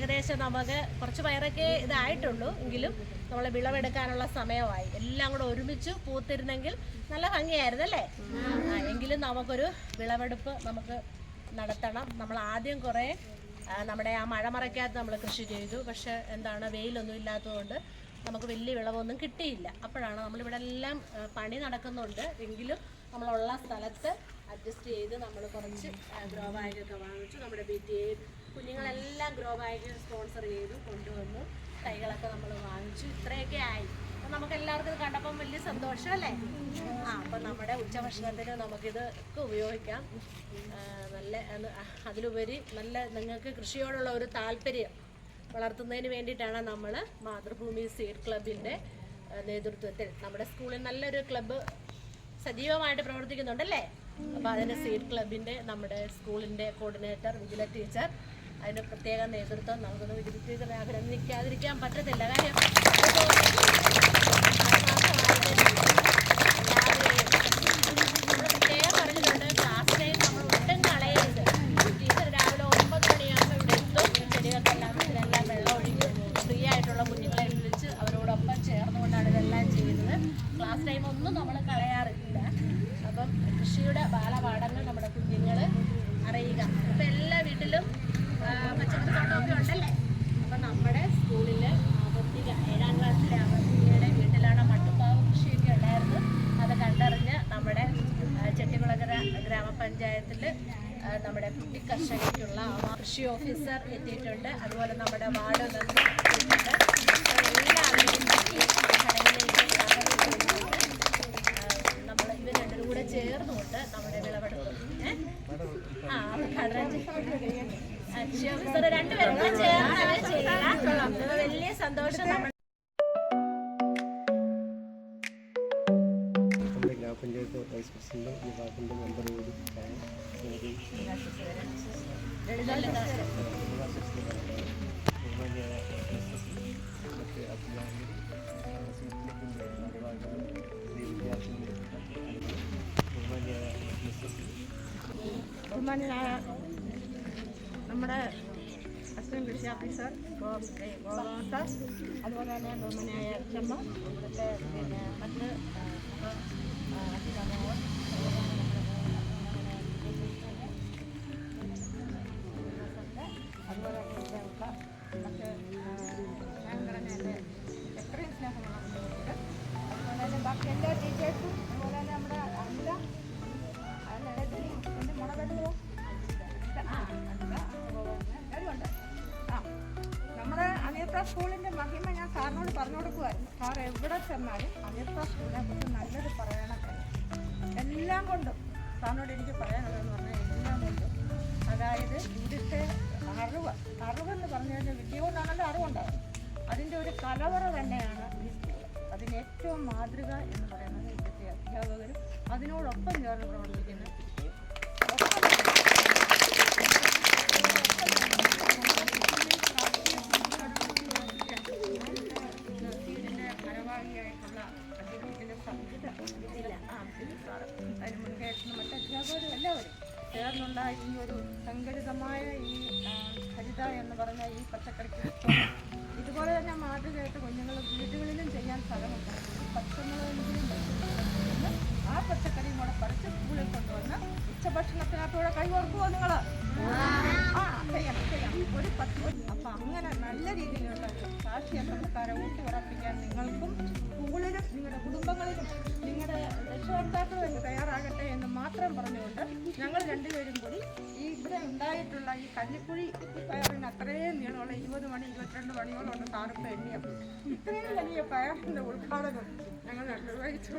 ഏകദേശം നമുക്ക് കുറച്ച് പയറൊക്കെ ഇതായിട്ടുള്ളൂ. എങ്കിലും നമ്മൾ വിളവെടുക്കാനുള്ള സമയമായി. എല്ലാം കൂടെ ഒരുമിച്ച് പൂത്തിരുന്നെങ്കിൽ നല്ല ഭംഗിയായിരുന്നു അല്ലേ? എങ്കിലും നമുക്കൊരു വിളവെടുപ്പ് നമുക്ക് നടത്തണം. നമ്മൾ ആദ്യം കുറേ നമ്മുടെ ആ മഴ മറയ്ക്കാത്ത നമ്മൾ കൃഷി ചെയ്തു. പക്ഷെ എന്താണ് വെയിലൊന്നും ഇല്ലാത്തതുകൊണ്ട് നമുക്ക് വലിയ വിളവൊന്നും കിട്ടിയില്ല. അപ്പോഴാണ് നമ്മളിവിടെ എല്ലാം പണി നടക്കുന്നുണ്ട്. എങ്കിലും നമ്മളുള്ള സ്ഥലത്ത് അഡ്ജസ്റ്റ് ചെയ്ത് നമ്മൾ കുറച്ച് ഗ്രോ ബാഗൊക്കെ വാങ്ങിച്ചു. നമ്മുടെ ബി ടി കുഞ്ഞുങ്ങളെല്ലാം ഗ്രോ ബാഗ് സ്പോൺസർ ചെയ്തു കൊണ്ടുവന്നു. തൈകളൊക്കെ നമ്മൾ വാങ്ങിച്ചു. ഇത്രയൊക്കെ ആയി. അപ്പം നമുക്ക് എല്ലാവർക്കും കണ്ടപ്പം വലിയ സന്തോഷം അല്ലേ? ആ അപ്പം നമ്മുടെ ഉച്ചഭക്ഷണത്തിന് നമുക്കിത് ഒക്കെ ഉപയോഗിക്കാം. നല്ല അത് അതിലുപരി നല്ല നിങ്ങൾക്ക് കൃഷിയോടുള്ള ഒരു താല്പര്യം വളർത്തുന്നതിന് വേണ്ടിയിട്ടാണ് നമ്മൾ മാതൃഭൂമി സീഡ് ക്ലബിന്റെ നേതൃത്വത്തിൽ നമ്മുടെ സ്കൂളിൽ നല്ലൊരു ക്ലബ്ബ് സജീവമായിട്ട് പ്രവർത്തിക്കുന്നുണ്ടല്ലേ? അപ്പോൾ അതിന്റെ സീഡ് ക്ലബിന്റെ നമ്മുടെ സ്കൂളിന്റെ കോർഡിനേറ്റർ വിജില ടീച്ചർ അതിന്റെ പ്രത്യേക നേതൃത്വം നമുക്കൊന്ന് വിജില മേഖല അഭിനന്ദിക്കാതിരിക്കാൻ പറ്റത്തില്ല. കാര്യം പ്രത്യേകം ക്ലാസ് നമ്മൾ ടീച്ചർ രാവിലെ ഫ്രീ ആയിട്ടുള്ള കുഞ്ഞുങ്ങളെ അവരോടൊപ്പം ഇതെല്ലാം ചെയ്യുന്നത് ക്ലാസ് നമ്മൾ കളയാറില്ല അപ്പം കൃഷിയുടെ ബാലപാഠങ്ങൾ നമ്മുടെ കുഞ്ഞുങ്ങൾ അറിയുക. അപ്പം എല്ലാ വീട്ടിലും ഉണ്ടല്ലേ? നമ്മുടെ ക്ലാസ്സിലെ നമ്മുടെ നമ്മുടെ കുട്ടി കർഷകയ്ക്കുള്ള ആ കൃഷി ഓഫീസർ എത്തിയിട്ടുണ്ട്. അതുപോലെ നമ്മുടെ വാർഡ് മെമ്പർ എത്തിയിട്ടുണ്ട് എല്ലാവരെയും ഈ ചടങ്ങിലേക്ക് സ്വാഗതം ചെയ്യുന്നുണ്ട് നമ്മൾ ഇവർ രണ്ടും കൂടെ ചേർന്നുകൊണ്ട് നമ്മുടെ വിളവെടുപ്പ് ഏ? ആ ഘടന കൃഷി ഓഫീസർ രണ്ടുപേരും കൂടെ ചേർന്നാണ് ചെയ്യുക അപ്പൊ വലിയ സന്തോഷം നമ്മൾ ഗ്രാമപഞ്ചായത്ത് വൈസ് പ്രസിഡന്റ് ശ്രീമതി ബഹുമാന്യായ മറ്റ് ബഹുമാന്യായ മിസ്സസ് ബഹുമാനായ നമ്മുടെ അസിസ്റ്റന്റ് കൃഷി ഓഫീസർ ഗോപാൽ അതുപോലെ തന്നെ ബഹുമാനായ അച്ഛമ്മ ഇവിടുത്തെ പിന്നെ മറ്റ് എല്ലാ ടീച്ചേഴ്സും അതുപോലെ തന്നെ നമ്മുടെ അല്ല അല്ല എന്റെ മുളകല്ലോ അനിയത്ത സ്കൂളിന്റെ മഹിമ ഞാൻ സാറിനോട് പറഞ്ഞു കൊടുക്കുമായിരുന്നു സാർ എവിടെ ചെന്നാലും അനിയത്ത സ്കൂളിനെ കുറിച്ച് നല്ലത് പറയണമല്ലോ എല്ലാം കൊണ്ടും സാറിനോട് എനിക്ക് പറയാനുള്ളതെന്ന് പറഞ്ഞാൽ എല്ലാം കൊണ്ടും. അതായത് ഇവിടുത്തെ അറിവ് അറിവെന്ന് പറഞ്ഞു കഴിഞ്ഞാൽ വിദ്യ കൊണ്ടാണല്ലോ അറിവുണ്ടാകുന്നത് അതിന്റെ ഒരു കലവറ തന്നെയാണ് ഈ സ്കൂൾ അതിന് ഏറ്റവും മാതൃക എന്ന് പറയുന്നത് ഇവിടുത്തെ അധ്യാപകരും അതിനോടൊപ്പം ചേർന്ന് പ്രവർത്തിക്കുന്ന കുട്ടിയും. ചേർന്നുള്ള ഈ ഒരു സംഘടിതമായ ഈ ഹരിത എന്ന് പറഞ്ഞ ഈ പച്ചക്കറിക്ക് ഇതുപോലെ തന്നെ മാതൃകയായിട്ട് കുഞ്ഞുങ്ങൾ വീടുകളിലും ചെയ്യാൻ സ്ഥലമുണ്ട് പച്ചമുളകെങ്കിലും ഉണ്ടായിട്ടുള്ള ഈ കഞ്ഞിക്കുഴി പയറിന് അത്രയും നീളമുള്ള ഇരുപത് മണി ഇരുപത്തിരണ്ട് മണിയോളം സാറിപ്പ് എണ്ണിയപ്പോൾ ഇത്രയും വലിയ പയറിന്റെ ഉദ്ഘാടനം ഞങ്ങൾ നിർവഹിച്ചു